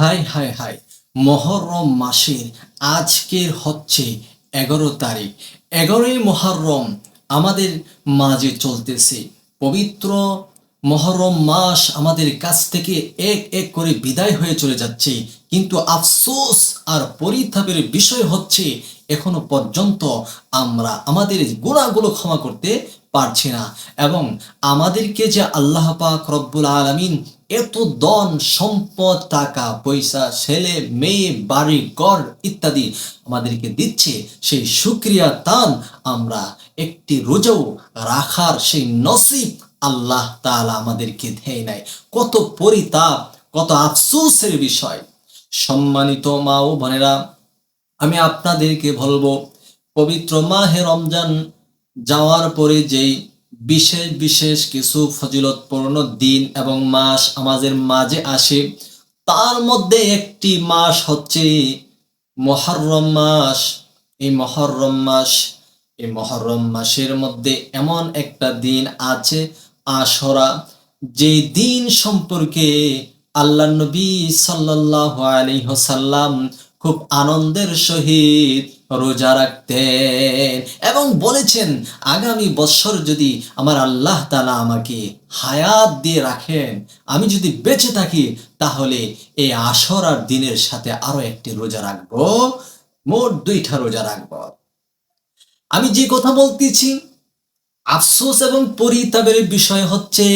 High high high. Muharram মাসের আজকের হচ্ছে এগারো তারিখ। এগারোই মহরম আমাদের মাঝে চলতেছে। পবিত্র মহরম মাস আমাদের কাছ থেকে এক এক করে বিদায় হয়ে চলে যাচ্ছে। কিন্তু আফসোস আর পরিতাপের বিষয় হচ্ছে, এখনও পর্যন্ত আমরা আমাদের গুণাগুলো ক্ষমা করতে পারছি না। এবং আমাদেরকে যে আল্লাহ পাক রব্বুল আলমিন এত দন সম্পদ, টাকা, পয়সা, ছেলে, মেয়ে, বাড়ি, ঘর ইত্যাদি আমাদেরকে দিচ্ছে, সেই সুক্রিয়া তান আমরা একটি রোজাও রাখার সেই নসিব আল্লাহ তাআলা আমাদেরকে দেয় নাই। কত পরিতাপ, কত আফসোসের বিষয়। সম্মানিত মা ও বোনেরা, আমি আপনাদেরকে বলব, পবিত্র মাহে রমজান যাওয়ার পরে যেই বিশেষ বিশেষ কিছু ফজিলতপূর্ণ দিন এবং মাস আমাদের মাঝে আসে, তার মধ্যে একটি মাস হচ্ছে মহরম মাস। এই মহরম মাস, এই মহরম মাসের মধ্যে এমন একটা দিন আছে, আশরা যে দিন সম্পর্কে আল্লাহ নবী সাল্লাহ আলী হোসাল্লাম খুব আনন্দের সহিত রোজা রাখতেন এবং বলেছেন, আগামী বছর যদি আমার আল্লাহ তালা আমাকে হায়াত দিয়ে রাখেন, আমি যদি বেঁচে থাকি, তাহলে এই আসর আর দিনের সাথে আরও একটি রোজা রাখব, মোট দুইটা রোজা রাখব। আমি যে কথা বলতেছি, আফসোস এবং পরিতাপের বিষয় হচ্ছে,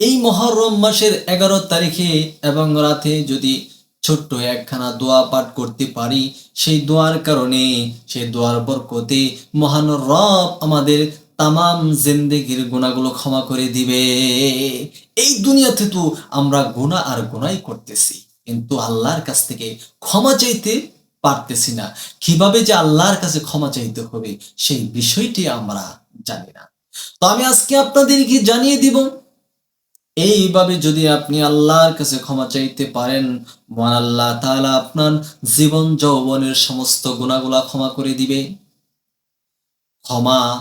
এই মহরম মাসের এগারো তারিখে এবং রাতে যদি ছোট্ট একখানা দোয়া পাঠ করতে পারি সেই দোয়ার কারণে, সেই দোয়ার বরকতে মহান রব আমাদের তামাম জিন্দেগির গুণাগুলো ক্ষমা করে দিবে। এই দুনিয়াতে তো আমরা গুণা আর গুণাই করতেছি, কিন্তু আল্লাহর কাছ থেকে ক্ষমা চাইতে পারতেছি না। কীভাবে যে আল্লাহর কাছে ক্ষমা চাইতে হবে সেই বিষয়টি আমরা জানি না। তো আমি আজকে আপনাদেরকে জানিয়ে দিব এইভাবে যদি আপনি আল্লাহর কাছে ক্ষমা চাইতে পারেন, মহান আল্লাহ তাআলা আপনার জীবন যৌবনের সমস্ত গুণাগুলা ক্ষমা করে দিবে। ক্ষমা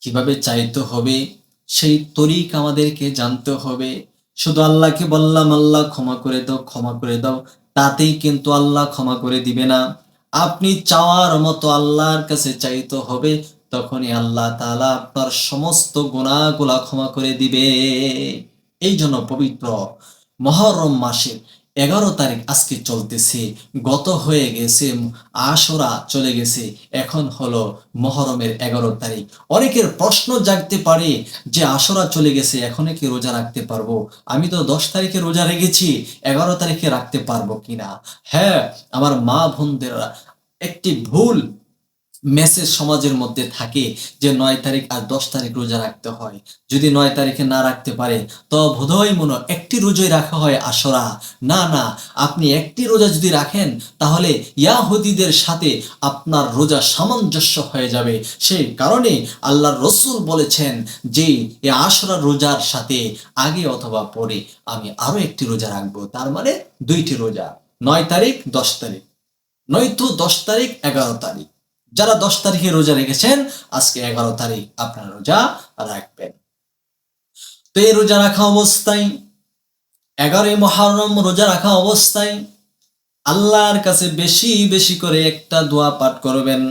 কীভাবে চাইতে হবে, সেই তরিক আমাদেরকে জানতে হবে। শুধু আল্লাহকে বললাম, আল্লাহ ক্ষমা করে দাও, ক্ষমা করে দাও। তাতেই কিন্তু আল্লাহ ক্ষমা করে দিবে না। আপনি চাওয়ার মতো আল্লাহর কাছে চাইতে হবে, তখনই আল্লাহ তাআলা আপনার সমস্ত গুণাগুলা ক্ষমা করে দিবে। এই জন্য পবিত্র মহরম মাসের এগারো তারিখ আজকে চলতেছে। গত হয়ে গেছে, আশরা চলে গেছে। এখন হলো মহরমের এগারো তারিখ। অনেকের প্রশ্ন জাগতে পারে যে আশরা চলে গেছে এখন কি রোজা রাখতে পারব? আমি তো দশ তারিখে রোজা রেখেছি, এগারো তারিখে রাখতে পারব কিনা? হ্যাঁ আমার মা বোনদের একটি ভুল মেসেজ সমাজের মধ্যে থাকে যে নয় তারিখ আর দশ তারিখ রোজা রাখতে হয়। যদি নয় তারিখে না রাখতে পারে তো বোধহয় মনে একটি রোজাই রাখা হয় আসরা। না না, আপনি একটি রোজা যদি রাখেন, তাহলে ইয়াহুদিদের সাথে আপনার রোজা সামঞ্জস্য হয়ে যাবে। সেই কারণে আল্লাহর রসুল বলেছেন যে এই আশরা রোজার সাথে আগে অথবা পরে আমি আরও একটি রোজা রাখব। তার মানে দুইটি রোজা, নয় তারিখ, দশ তারিখ। নয়তো দশ তারিখ, এগারো তারিখ। যারা দশ তারিখে রোজা রেখেছেন, আজকে এগারো তারিখ আপনার রোজা রাখবেন। তো এই রোজা রাখা অবস্থায়, এগারোই মহারম রোজা রাখা অবস্থায় আল্লাহর কাছে বেশি বেশি করে একটা দোয়া পাঠ করবেন।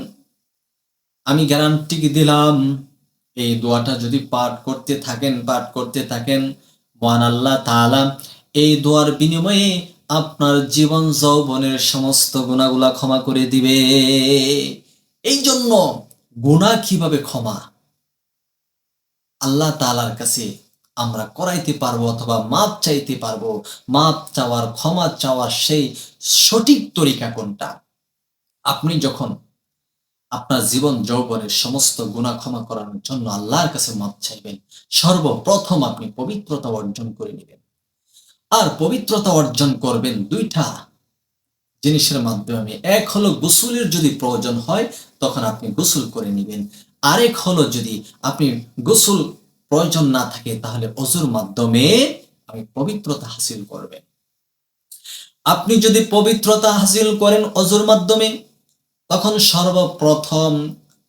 আমি গ্যারান্টি দিলাম, এই দোয়াটা যদি পাঠ করতে থাকেন, পাঠ করতে থাকেন, মহান আল্লাহ তাআলা এই দোয়ার বিনিময়ে আপনার জীবন, যৌবনের সমস্ত গুণাগুলা ক্ষমা করে দিবে। এই জন্য গুণা কীভাবে ক্ষমা? আল্লাহ তালার কাছে আমরা করাইতে পারব অথবা মাপ চাইতে পারব। মাপ চাওয়ার, ক্ষমা চাওয়ার সেই সঠিক তরিকা কোনটা? আপনি যখন আপনার জীবন যৌবনের সমস্ত গুণা ক্ষমা করানোর জন্য আল্লাহর কাছে মাপ চাইবেন, সর্বপ্রথম আপনি পবিত্রতা অর্জন করে নেবেন। আর পবিত্রতা অর্জন করবেন দুইটা জিনিসের মাধ্যমে। এক হলো গোসলের যদি প্রয়োজন হয়, তখন আপনি গোসল করে নেবেন। আরেক হলো যদি আপনি গোসল প্রয়োজন না থাকে, তাহলে অজুর মাধ্যমে আপনি পবিত্রতা হাসিল করবেন। আপনি যদি পবিত্রতা হাসিল করেন অজুর মাধ্যমে, তখন সর্বপ্রথম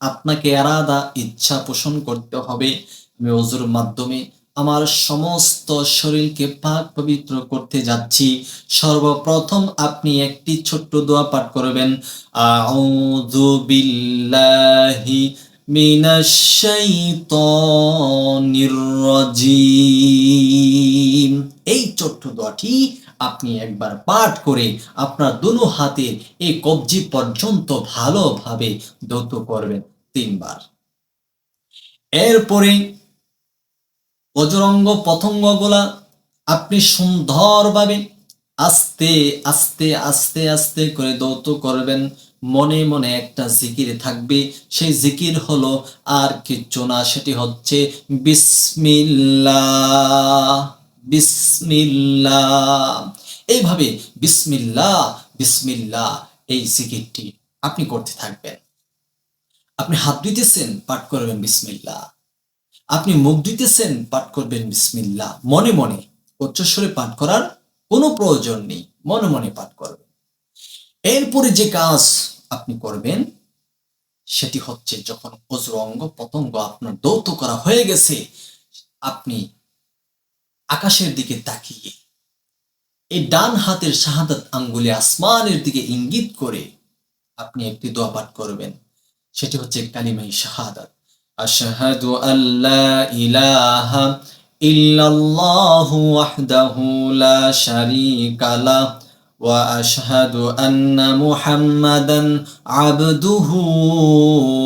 আপনাকে এরাদা, ইচ্ছা পোষণ করতে হবে। আমি অজুর মাধ্যমে আমার সমস্ত শরীরকে পাক পবিত্র করতে যাচ্ছি। সর্বপ্রথম আপনি একটি ছোট্ট দোয়া পাঠ করবেন। আউযু এই ছোট্ট দোয়াটি আপনি একবার পাঠ করে আপনার দুনো হাতে এই কবজি পর্যন্ত ভালোভাবে দৌত করবেন তিনবার। এরপরে অজরঙ্গ পতঙ্গগুলা আপনি সুন্দরভাবে আস্তে আস্তে আস্তে আস্তে করে দৌত করবেন। মনে মনে একটা জিকির থাকবে। সেই জিকির হলো, আর কিচ্ছু না, সেটি হচ্ছে বিসমিল্লাহ বিসমিল্লাহ। এইভাবে বিসমিল্লাহ বিসমিল্লাহ এই জিকিরটি আপনি করতে থাকবেন। আপনি হাত দিতেছেন পাঠ করবেন বিসমিল্লাহ। আপনি মুখ দিতেছেন পাঠ করবেন, বিসমিল্লাহ। মনে মনে উচ্চস্বরে পাঠ করার কোনো প্রয়োজন নেই। মনে মনে পাঠ করবেন। এরপরে যে কাজ আপনি করবেন, সেটি হচ্ছে যখন অজর অঙ্গ পতঙ্গ আপনার দৌত করা হয়ে গেছে, আপনি আকাশের দিকে তাকিয়ে এই ডান হাতের শাহাদাত আঙ্গুলে আসমানের দিকে ইঙ্গিত করে আপনি একটি দোয়া পাঠ করবেন। সেটি হচ্ছে কালিমাই শাহাদাত। আশহাদু أن لا ইল্লাল্লাহু إلا الله وحده لا ওয়া له وأشهد মুহাম্মাদান محمدا عبده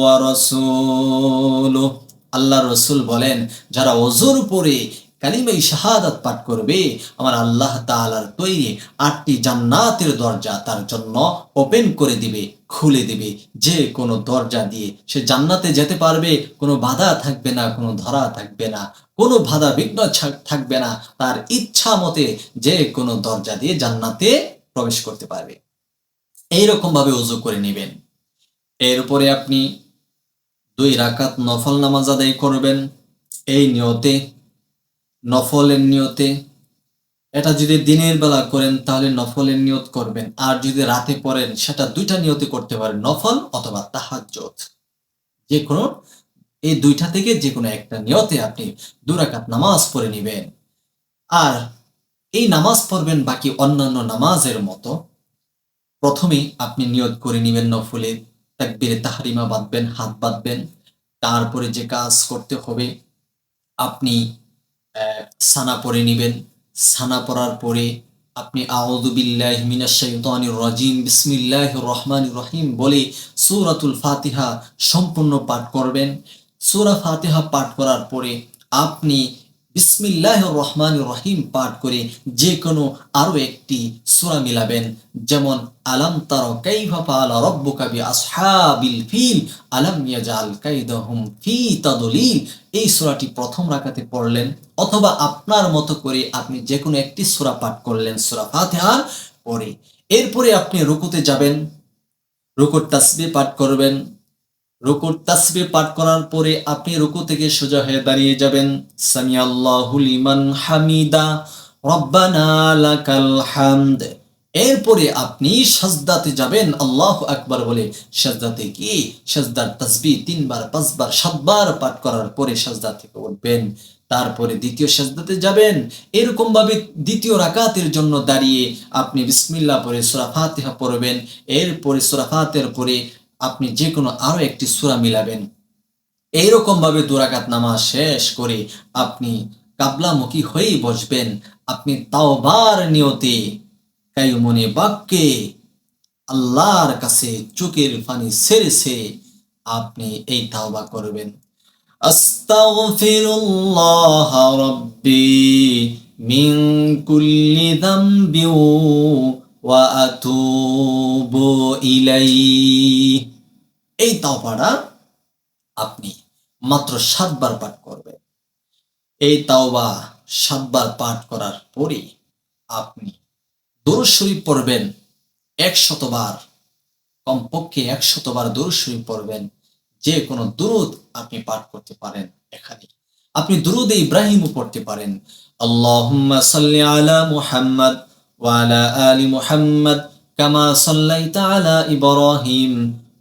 ورسوله আল্লাহ রসুল বলেন যারা অজুর পরে কালিমাই শাহাদাত পাঠ করবে। আমার আল্লাহ তাআলার তৈরি আটটি জান্নাতের দরজা তার জন্য ওপেন করে দিবে, খুলে দিবে। যে কোনো দরজা দিয়ে সে জান্নাতে যেতে পারবে, কোনো বাধা থাকবে না, কোনো ধরা থাকবে না, কোনো বাধা বিঘ্ন থাকবে না। তার ইচ্ছা মতে যে কোনো দরজা দিয়ে জান্নাতে প্রবেশ করতে পারবে। এইরকম ভাবে উজু করে নেবেন। এরপরে আপনি দুই রাকাত নফল নামাজ আদায় করবেন। এই নিয়তে নফলের নিয়তে। এটা যদি দিনের বেলা করেন, তাহলে নফলের নিয়ত করবেন। আর যদি রাতে পড়েন সেটা দুইটা নিয়তে করতে পারেন, নফল অথবা তাহাজ্জত যে কোনো, এই দুইটা থেকে যে কোনো একটা নিয়তে আপনি দুরাকাত নামাজ পড়ে নেবেন। আর এই নামাজ পড়বেন বাকি অন্যান্য নামাজের মতো। প্রথমে আপনি নিয়ত করে নেবেন নফলে। তাকবিরে তাহারিমা বাঁধবেন, হাত বাঁধবেন। তারপরে যে কাজ করতে হবে, আপনি সানা পরে নেবেন। সানা পরার পরে আপনি আউদুবিল্লাহ বিল্লাহি মিনাশ শাইতানির রাজিম বিসমিল্লাহ রহমান রহিম বলে সৌরাতুল ফাতিহা সম্পূর্ণ পাঠ করবেন। সৌরা ফাতিহা পাঠ করার পরে আপনি বিসমিল্লাহির রহমান রহিম পাঠ করে যে কোনো আরও একটি সূরা মিলাবেন। যেমন, আলাম তার কাইফা ফাআলা রাব্বুকা বিআসহাবিল ফিল, আলাম ইয়াজআল কাইদাহুম ফি তাদলিল। এই সূরাটি প্রথম রাকাতে পড়লেন, অথবা আপনার মতো করে আপনি যে কোনো একটি সূরা পাঠ করলেন সূরা ফাতিহার পরে। এরপরে আপনি রুকুতে যাবেন, রুকুর তাসবিহ পাঠ করবেন রুকুর তাসবিহ পাঠ করার পরে আপনি রুকু থেকে সোজা হয়ে দাঁড়িয়ে যাবেন। সামি আল্লাহু হামিদা, রব্বানা লাকাল হামদ। এরপরে আপনি সাজদাতে যাবেন, আল্লাহ আকবার বলে। সাজদাতে কি? সাজদার তাসবিহ তিনবার, পাঁচবার, সাতবার পাঠ করার পরে সাজদা থেকে উঠবেন। তারপরে দ্বিতীয় সাজদাতে যাবেন। এরকম ভাবে দ্বিতীয় রাকাতের জন্য দাঁড়িয়ে আপনি বিসমিল্লা পরে সূরা ফাতিহা পড়বেন। এরপরে সূরা ফাতিহার পরে আপনি যে কোনো আরও একটি সূরা মিলাবেন। এইরকম ভাবে দুরাকাত নামাজ শেষ করে আপনি কাবলামুখী হয়েই বসবেন। আপনি তাওবার নিয়তে কায়ুমনে বাক্যে আল্লাহর কাছে চোখের পানি সেরে সেরে আপনি এই তাওবা করবেন। আস্তাগফিরুল্লাহ রাব্বি মিন কুল্লি যামবি ওয়া আতুবু ইলাইহি। এই তাওবাটা আপনি মাত্র সাতবার পাঠ করবেন। এই তাওবা সাতবার পাঠ করার পরে আপনি দরুদ শরীফ পড়বেন একশতবার, কমপক্ষে একশতবার দরুদ শরীফ পড়বেন। যে কোনো দুরুদ আপনি পাঠ করতে পারেন এখানে। আপনি দুরুদ ইব্রাহিমও পড়তে পারেন। আল্লাহুম্মা আলা মুহাম্মদ ওয়া আলা আলি মুহাম্মদ কামা সাল্লাইতা আলা ইব্রাহিম।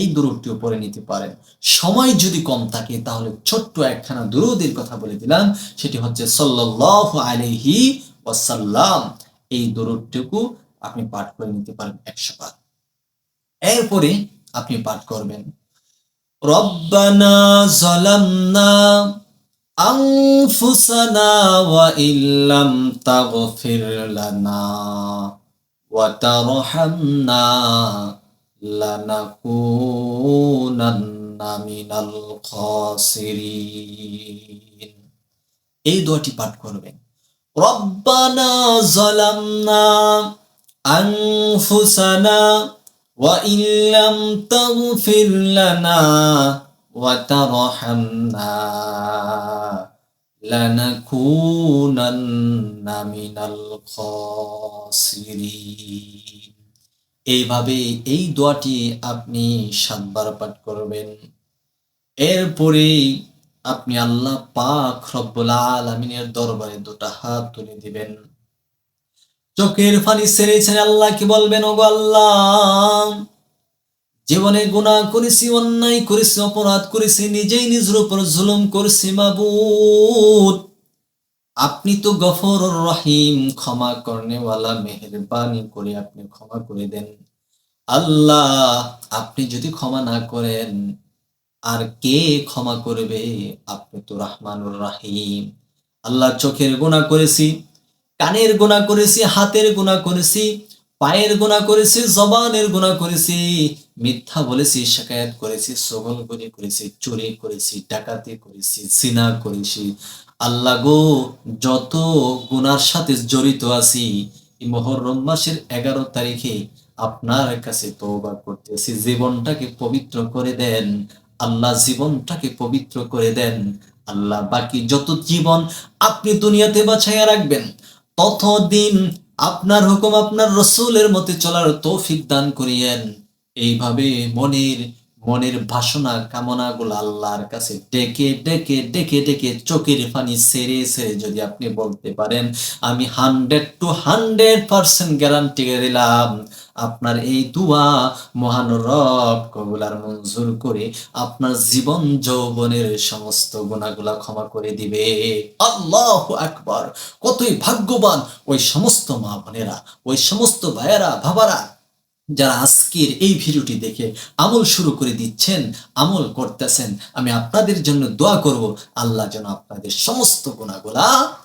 এই দূরটিও পড়ে নিতে পারেন। সময় যদি কম থাকে, তাহলে ছোট্ট একখানা দুরুদের কথা বলে দিলাম। সেটি হচ্ছে সাল্লাল্লাহু আলাইহি ওয়াসাল্লাম। এই দরুদটুকু আপনি পাঠ করে নিতে পারেন একশো বার এরপরে আপনি পাঠ করবেন, রব্বানা জালামনা ওয়া ইল্লাম তাগফির লানা ওয়া তারহামনা লানাকুনান্না মিনাল খাসিরিন এই দোয়াটি পাঠ করবেন রব্বানা জালামনা আনফুসানা وإن لم تغفر لنا وترحمنا لنكونن من الخاسرين এইভাবে এই দোয়াটি আপনি সাতবার পাঠ করবেন। এরপরে আপনি আল্লাহ পাক রব্বুল আলামিনের দরবারে দুটো হাত তুলে দিবেন। চোখের ফানি ছেড়ে আল্লাহ কি বলবেন ও আল্লাহ, জীবনে গুণা করেছি, অন্যায় করেছি, অপরাধ করেছি, নিজেই নিজের উপর জুলুম করেছি, মাবুদ। আপনি তো গফর রহিম ক্ষমা করনেওয়ালা, মেহেরবানি করে আপনি ক্ষমা করে দেন। আল্লাহ, আপনি যদি ক্ষমা না করেন, আর কে ক্ষমা করবে? আপনি তো রহমানুর রাহিম। আল্লাহ চোখের গুণা করেছি, কানের গুণা করেছি, হাতের গুণা করেছি, পায়ের গুণা করেছি, জবানের গুণা করেছি, মিথ্যা বলেছি শেখায়ত করেছি সগল করে করেছি, চুরি করেছি, ডাকাতি করেছি সিনা করেছি আল্লাহ গো, যত গুনার সাথে জড়িত আছি মহরম মাসের এগারো তারিখে আপনার কাছে তওবা করতেছি। জীবনটাকে পবিত্র করে দেন, আল্লাহ জীবনটাকে পবিত্র করে দেন। আল্লাহ বাকি যত জীবন আপনি দুনিয়াতে বাছাইয়া রাখবেন, ততদিন আপনার হুকুম আপনার রসুলের মতে চলার তৌফিক দান করিয়েন। এইভাবে মনের মনের বাসনা কামনা গুলো আল্লাহর কাছে ডেকে ডেকে ডেকে ডেকে চোখের পানি সেরে সেরে যদি আপনি বলতে পারেন, আমি hundred to hundred percent guarantee দিলাম। আপনার এই দুয়া মহান রব কবুলার মঞ্জুর করে আপনার জীবন যৌবনের সমস্ত গুণাগুলা ক্ষমা করে দিবে। আল্লাহ আকবার। কতই ভাগ্যবান ওই সমস্ত মা বোনেরা ওই সমস্ত ভাইয়েরা ভাবারা যারা আজকের এই ভিডিওটি দেখে আমল শুরু করে দিচ্ছেন, আমল করতেছেন, আমি আপনাদের জন্য দোয়া করব, আল্লাহ যেন আপনাদের সমস্ত গুণাগুলা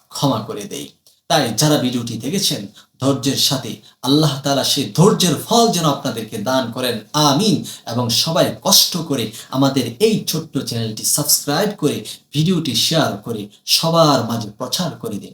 ক্ষমা করে দেয়। তাই যারা ভিডিওটি দেখেছেন, ধৈর্যের সাথে আল্লাহ তাআলা সেই ধৈর্যের ফল যেন আপনাদেরকে দান করেন, আমিন। এবং সবাই কষ্ট করে আমাদের এই ছোট্ট চ্যানেলটি সাবস্ক্রাইব করে ভিডিওটি শেয়ার করে সবার মাঝে প্রচার করে দিন।